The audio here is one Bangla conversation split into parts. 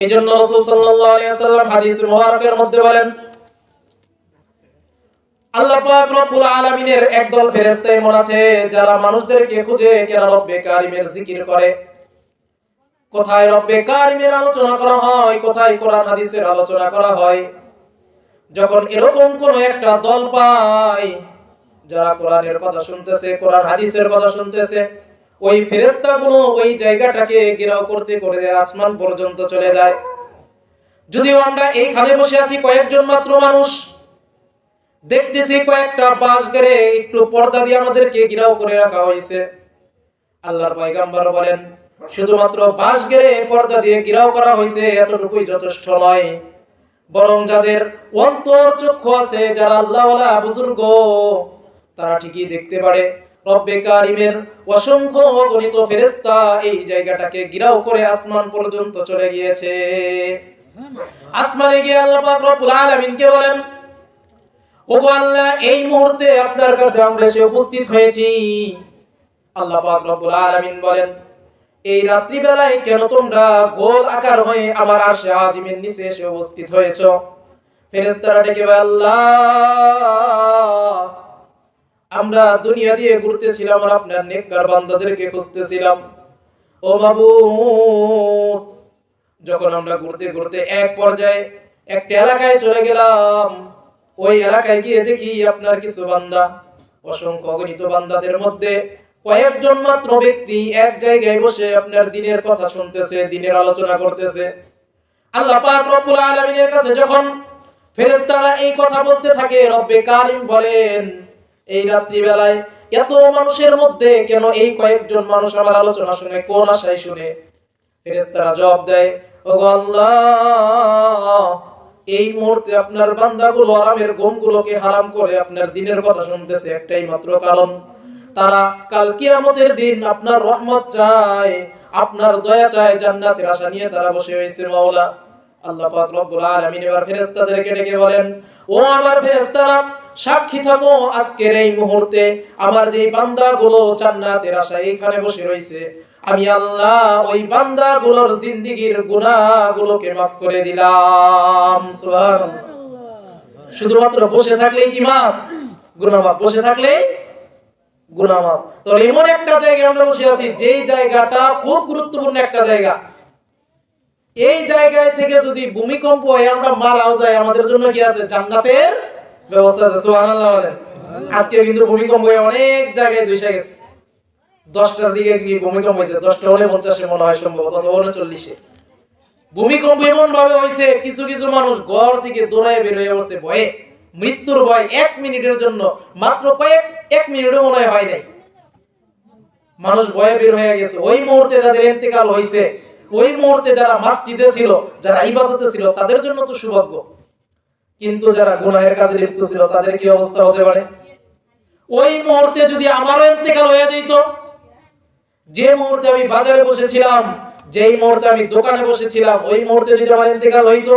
এই জন্য রসুল সাল্লাল্লাহু আলাইহি হাদিস মধ্যে বলেন, আল্লাহ পাক রব্বুল আলামিনের একদল ফেরেশতা এমন আছে যারা মানুষদেরকে খুঁজে রব্বে কারিমের জিকির করে? কোথায় রব্বে কারিমের আলোচনা করা হয়, কোথায় কোরআন হাদিসের আলোচনা করা হয়? যখন এরকম কোন একটা দল পায়, যারা কোরআনের কথা শুনতেছে, কোরআন হাদিসের কথা শুনতেছে ওই ফেরেশতাগুলো ওই জায়গাটাকে ঘেরাও করতে করে আসমান পর্যন্ত চলে যায়। যদিও আমরা এইখানে বসে আছি কয়েকজন মাত্র মানুষ। দেখতেছি কয়েকটা বাঁশ গেড়ে একটু পর্দা দিয়ে আমাদেরকে ঘিরাও করে রাখা হয়েছে। আল্লাহর পয়গাম্বর বলেন, শুধুমাত্র বাঁশ গেড়ে পর্দা দিয়ে ঘিরাও করা হয়েছে এতটুকুই যথেষ্ট নয়। বরং যাদের অন্তর চক্ষু আছে, যারা আল্লাহওয়ালা বুজুর্গ, তারা ঠিকই দেখতে পারে। রব্বে কারিমের অসংখ্য ফেরেশতা এই জায়গাটাকে ঘিরাও করে আসমান পর্যন্ত চলে গিয়েছে। আসমানে গিয়ে আল্লাহ পাক রব্বুল আলামিনকে বলেন, ওগো আল্লাহ, এই মুহূর্তে আপনার কাছে আমরা এসে উপস্থিত হয়েছি। আল্লাহ পাক রব্বুল আলামিন বলেন, এই রাত্রি বেলায় কেন তোমরা গোল আকার হয়ে আমার আরশে আজিমের নিচে এসে উপস্থিত হয়েছো? ফেরেশতারা ডেকে আল্লাহ আমরা দুনিয়া দিয়ে ঘুরতেছিলাম আর আপনার নেককার বান্দাদেরকে খুঁজতেছিলাম। ও বাবু, যখন আমরা ঘুরতে ঘুরতে এক পর্যায়ে একটা এলাকায় চলে গেলাম, ওই এলাকায় গিয়ে দেখি আপনার কিছু বান্দা, অসংখ্য অগণিত বান্দাদের মধ্যে কয়েকজন মাত্র ব্যক্তি এক জায়গায় বসে আপনার দিনের কথা শুনতেছে, দিনের আলোচনা করতেছে। আল্লাহ পাক রব্বুল আলামিনের কাছে যখন ফেরেশতারা এই কথা বলতে থাকে, রব্বে কারিম বলেন এই রাত্রি বেলায় এত মানুষের মধ্যে কেন এই কয়েকজন মানুষ আমার আলোচনা শুনে, কোন আশায় শুনে? ফেরেশতারা জবাব দেয়, ওগো আল্লাহ, এই মুহূর্তে আপনার বান্দাগুলো আরামের ঘুমগুলোকে হারাম করে আপনার দিনের কথা শুনতেছে একটাই মাত্র কারণ। তারা কাল কিয়ামতের দিন আপনার রহমত চায়, আপনার দয়া চায়, জান্নাতের আশা নিয়ে তারা বসে হয়েছে মাওলা। আল্লাহ পাক রব্বুল আলামিন এবার ফেরেশতাদেরকে ডেকে বলেন, ও আমার ফেরেশতারা সাক্ষী থাকো আজকের এই মুহূর্তে। আমার যেই বান্দাগুলো জান্নাতের আশায় এখানে বসে রয়েছে, আমি আল্লাহ ওই বান্দাগুলোর জিন্দেগীর গুনাহগুলোকে মাফ করে দিলাম। শুধুমাত্র বসে থাকলেই কি মাপ গুনাহ মাপ বসে থাকলেই গুনাহ মাপ তাহলে এমন একটা জায়গায় আমরা বসে আছি, যেই জায়গাটা খুব গুরুত্বপূর্ণ একটা জায়গা। এই জায়গায় থেকে যদি ভূমিকম্প হয়, আমরা মারাও যাই। আমাদের জন্য কি আছে? জান্নাতের ব্যবস্থা আছে, সুবহানাল্লাহ আজকে কিন্তু ভূমিকম্প হয়ে অনেক জায়গায় গেছে। দশটার দিকে কি ভূমিকম্প হয়েছে? দশটা হলে পঞ্চাশে মনে হয় সম্ভবত উনচল্লিশে। ভূমিকম্প এমন ভাবে হয়েছে, কিছু কিছু মানুষ ঘর থেকে দৌড়ায় বের হয়ে বসে ভয়ে। মৃত্যুর ভয় এক মিনিটের জন্য, মাত্র কয়েক, এক মিনিটও মনে হয় নাই। মানুষ ভয়ে বের হয়ে গেছে। ওই মুহূর্তে যাদের ইন্তেকাল হয়েছে, ওই মুহূর্তে যারা মাসজিদে ছিল, যারা ইবাদতে ছিল, তাদের জন্য তো সৌভাগ্য। কিন্তু যারা গুনাহের কাজে লিপ্ত ছিল, তাদের কি অবস্থা হতে পারে? ওই মুহূর্তে যদি আমারও ইন্তেকাল হয়ে যেত, যে মুহূর্তে আমি বাজারে বসেছিলাম, যেই মুহূর্তে আমি দোকানে বসেছিলাম, ওই মুহূর্তে যদি আমার ইন্তেকাল হইতো,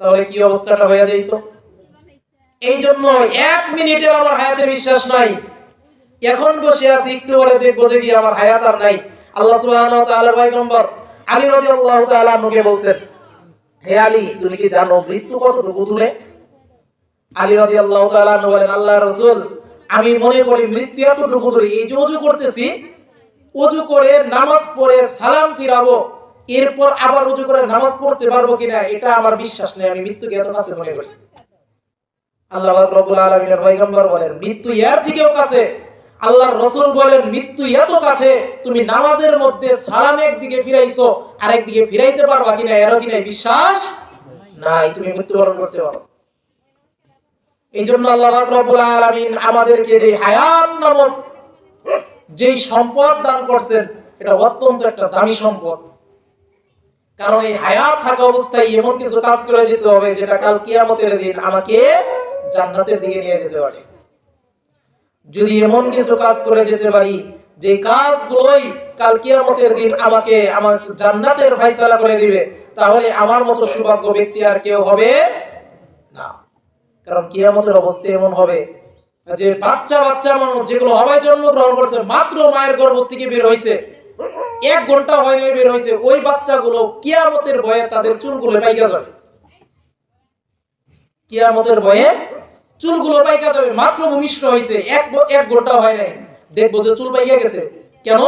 তাহলে কি অবস্থাটা হয়ে যেত? এই জন্য এক মিনিটের আমার হায়াতের বিশ্বাস নাই। এখন বসে আছি, একটু পরে দেখব যে কি আমার হায়াত আর নাই। আল্লাহ সুবহানাহু ওয়া তাআলার পয়গম্বর আলী রাদিয়াল্লাহু তাআলা আমাকে বলছেন হে আলী, তুমি কি জানো মৃত্যু কতটুকু দূরে? আলী রাদিয়াল্লাহু তাআলা বলেন আল্লাহ রাসূল, আমি মনে করি মৃত্যু এতটুকু দূরে। এই যে ওযু করতেছি ওযু করে নামাজ পড়ে সালাম ফিরাবো, এরপর আবার ওযু করে নামাজ পড়তে পারব কিনা, এটা আমার বিশ্বাস নেই, আমি মৃত্যুকে এত কাছে মনে করি। আল্লাহ রাব্বুল আলামিনের পয়গম্বর বলেন, মৃত্যু এর থেকেও কাছে। আল্লাহর রসুল বলেন, মৃত্যু এত কাছে, তুমি নামাজের মধ্যে সালাম একদিকে ফিরাইছো আরেক দিকে ফিরাইতে পারবা কিনা, এরও কিনা বিশ্বাস নাই, তুমি মৃত্যুবরণ করতে পারো। এই জন্য আল্লাহ রাব্বুল আলামিন আমাদেরকে যে হায়াত নামক যেই সম্পদ দান করছেন, এটা অত্যন্ত একটা দামি সম্পদ। কারণ এই হায়াত থাকা অবস্থায় এমন কিছু কাজ করে যেতে হবে, যেটা কাল কিয়ামতের দিন আমাকে জান্নাতের দিকে নিয়ে যেতে পারে। যদি এমন কিছু কাজ করে যেতে পারি, যে কাজগুলোই কাল কিয়ামতের দিন আমাকে আমার জান্নাতের ফয়সালা করে দিবে, তাহলে আমার মতো সৌভাগ্য ব্যক্তি আর কেউ হবে না। কারণ কিয়ামতের অবস্থা এমন হবে যে বাচ্চা বাচ্চা মানুষ যেগুলো হবাই জন্মগ্রহণ করছে, মাত্র মায়ের গর্ভ থেকে বের হয়েছে এক ঘণ্টা হয় নাই বের হয়েছে ওই বাচ্চাগুলো কিয়ামতের ভয়ে তাদের চুলগুলো পাইকা যাবে। কিয়ামতের ভয়ে চুলগুলো পাইকা যাবে, মাত্র ভূমিষ্ঠ হয়েছে এক এক ঘণ্টা হয় নাই। দেখব যে চুল পাইকা গেছে। কেন?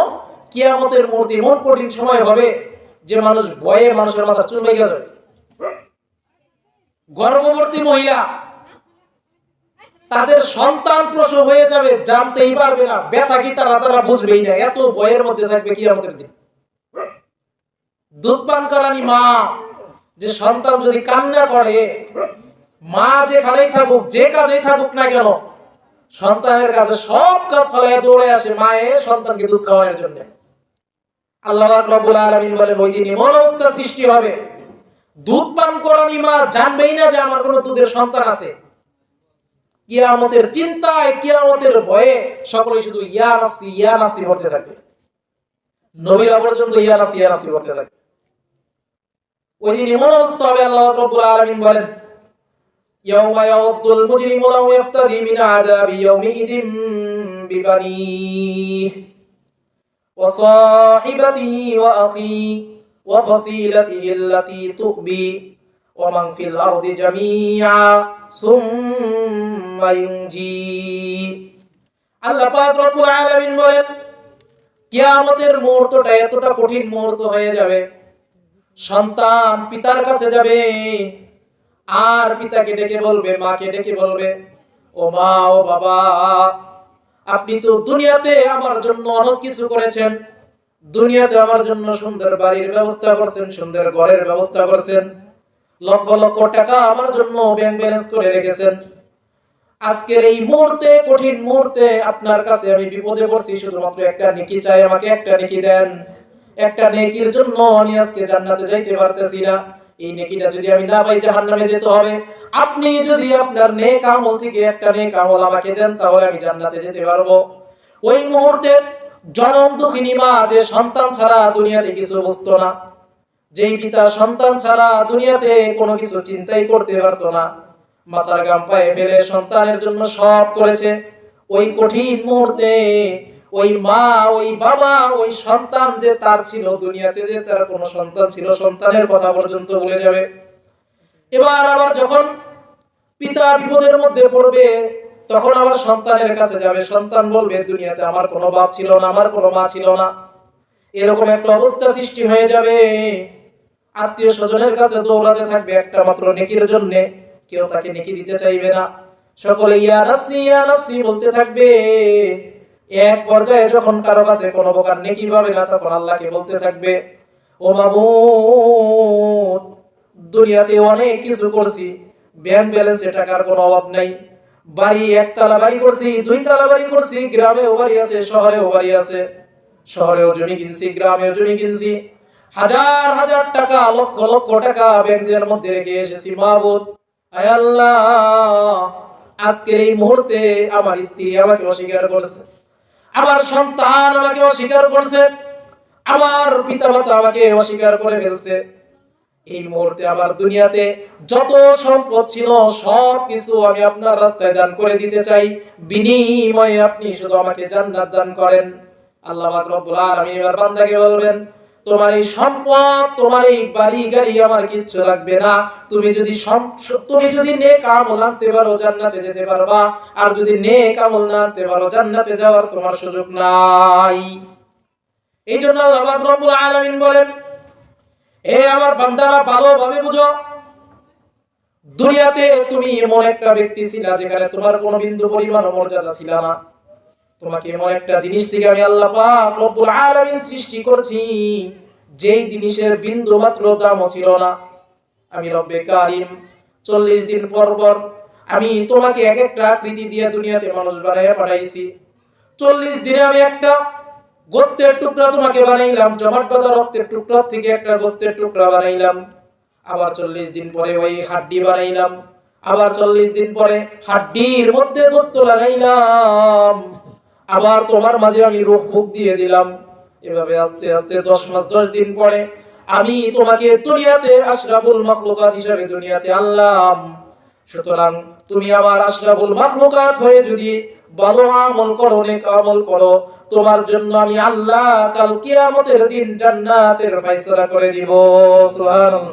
কিয়ামতের মুহূর্তে এমন কঠিন সময় হবে যে মানুষ ভয়ে মানুষের মাথা চুল পাইকা যাবে। গর্ভবতী মহিলা, তাদের সন্তান প্রসব হয়ে যাবে, জানতেই পারবে না, ব্যথা কি তারা তারা বুঝবেই না, এত ভয়ের মধ্যে থাকবে কি আমাদের দিন। দুধ পান করানি মা, যে সন্তান যদি কান্না করে মা যেখানেই থাকুক, যে কাজেই থাকুক না কেন, সন্তানের কাছে সব কাজ ফলাইয়া দৌড়ে আসে মায়ে সন্তানকে দুধ খাওয়ানোর জন্য। আল্লাহ রব্বুল আলামিন বলেন ওই দিন এমন অবস্থা সৃষ্টি হবে। দুধ পান করানি মা জানবেই না যে আমার কোনো দুধের সন্তান আছে। কিয়ামতের চিন্তায়, কিয়ামতের ভয়ে সকলে শুধু ইয়া নাফসি ইয়া নাফসি করতে থাকবে। নবীরা পর্যন্ত ইয়া নাফসি ইয়া নাফসি করতে থাকবে। ওই দিন এমন অবস্থা হবে, আল্লাহ রাব্বুল আলামিন বলেন يوم يود المجرم لو يفتدي من عذاب يومئذ ببنيه وصاحبته وأخيه وفصيلته التي تؤبي ومن في الأرض جميعا ثم ينجي আল্লাহ পাক রব্বুল আলামিন বলেন কিয়ামতের মুহূর্তটা এতটা কঠিন মুহূর্ত হয়ে যাবে সন্তান পিতার কাছে যাবে আর পিতাকে ডেকে বলবে, মাকে ডেকে বলবে, ও মা, ও বাবা, আপনি তো দুনিয়াতে আমার জন্য অনেক কিছু করেছেন। দুনিয়াতে আমার জন্য সুন্দর বাড়ির ব্যবস্থা করছেন, সুন্দর ঘরের ব্যবস্থা করছেন। লক্ষ লক্ষ টাকা আমার জন্য ব্যাংক ব্যালেন্স করে রেখেছেন। আজকের এই মুহূর্তে, কঠিন মুহূর্তে আপনার কাছে আমি বিপদে পড়ছি, শুধুমাত্র একটা নেকি চাই, আমাকে একটা নেকি দেন। একটা নেকির জন্য আমি আজকে জান্নাতে যাইতে পারতেছি না। এই নেকিটা যদি আমি না পাই জাহান্নামে যেতে হবে। আপনি যদি আপনার নেক আমল থেকে একটা নেক আমল আমাকে দেন তাহলে আমি জান্নাতে যেতে পারব। ওই মুহূর্তে জনম দুঃখিনী মা যে সন্তান ছাড়া দুনিয়াতে কিছু বুঝতো না যেই পিতা সন্তান ছাড়া দুনিয়াতে কোনো কিছু চিন্তাই করতে পারতো না মাথার গাম পায়ে ফেলে সন্তানের জন্য সব করেছে। ওই কঠিন মুহূর্তে ওই মা, ওই বাবা, ওই সন্তান যে তার ছিল, দুনিয়াতে যে তার কোনো সন্তান ছিল, সন্তানের কথা পর্যন্ত ভুলে যাবে। এবার আবার যখন পিতা বিপদের মধ্যে পড়বে, তখন আবার সন্তানের কাছে যাবে। সন্তান বলবে, দুনিয়াতে আমার কোনো বাপ ছিল না, আমার কোনো মা ছিল না। এরকম একটা অবস্থা সৃষ্টি হয়ে যাবে। আত্মীয় স্বজনের কাছে দৌড়াতে থাকবে একটা মাত্র নেকির জন্য। কেউ তাকে নেকি দিতে চাইবে না। সকলে, ইয়া নাফসি ইয়া নাফসি, বলতে থাকবে। এক পর্যায়ে যখন কারও কাছে কোনো প্রকার নেকি পাবে না, তখন আল্লাহকে বলতে থাকবে, ও মাবুদ দুনিয়াতে অনেক কিছু করছি, ব্যাংক ব্যালেন্সে টাকার কোনো অভাব নাই, বাড়ি একতলা বাড়ি করছি, দুই তালা বাড়ি করছি, গ্রামেও বাড়ি আছে, শহরেও বাড়ি আছে, শহরেও জমি কিনছি, গ্রামেও জমি কিনছি, হাজার হাজার টাকা, লক্ষ লক্ষ টাকা ব্যাংকের মধ্যে রেখে এসেছি মাহবুদ আয় আল্লাহ, আজকের এই মুহূর্তে আমার স্ত্রী আমাকে অস্বীকার করেছে। আমার সন্তান আমাকে অস্বীকার করছে, আমার পিতা মাতা আমাকে অস্বীকার করে ফেলছে। এই মুহূর্তে আমার দুনিয়াতে যত সম্পদ ছিল, সব কিছু আমি আপনার রাস্তায় দান করে দিতে চাই। বিনিময়ে আপনি শুধু আমাকে জান্নাত দান করেন। আল্লাহ রব্বুল আলামিন এবার বান্দাকে বলবেন তোমার এই সম্পদ, তোমার এই বাড়ি গাড়ি আমার কিচ্ছু লাগবে না। তুমি যদি তুমি যদি আনতে পারো, জান্নাতে যেতে পারবা। আর যদি না আনতে পারো, জান্নাতে যাওয়ার তোমার সুযোগ নাই। এই জন্য আল্লাহ রব্বুল আলামিন বলেন, এ আমার বান্দারা, ভালোভাবে বুঝো। দুনিয়াতে তুমি এমন একটা ব্যক্তি ছিলা যেখানে তোমার কোনো বিন্দু পরিমাণ মর্যাদা ছিল না। তোমাকে এমন একটা জিনিস থেকে আমি আল্লাহ পাক সৃষ্টি করছি, যেই জিনিসের বিন্দু মাত্র দামও ছিল না। আমি রব্বে কারিম, চল্লিশ দিন পর পর আমি তোমাকে এক একটা আকৃতি দিয়ে দুনিয়াতে মানুষ বানাইয়া পাঠাইছি। চল্লিশ দিনে আমি একটা গোস্তের টুকরা তোমাকে বানাইলাম, জমাট বাঁধা রক্তের টুকরা থেকে একটা গোস্তের টুকরা বানাইলাম। আবার চল্লিশ দিন পরে ওই হাড্ডি বানাইলাম। আবার চল্লিশ দিন পরে হাড্ডির মধ্যে গোস্ত লাগাইলাম। আবার তোমার মাঝে আমি রূপ ফুক দিয়ে দিলাম। এভাবে আস্তে আস্তে দশ মাস, দশ দিন পরে আমি তোমাকে দুনিয়াতে আশরাফুল মাখলুকাত হিসাবে দুনিয়াতে আনলাম। সুতরাং তুমি আমার আশরাফুল মাখলুকাত হয়ে যদি ভালো আমল করো অনেক আমল করো, তোমার জন্য আমি আল্লাহ কাল কিয়ামতের দিন জান্নাতের ফয়সালা করে দিব। সুবহানাল্লাহ।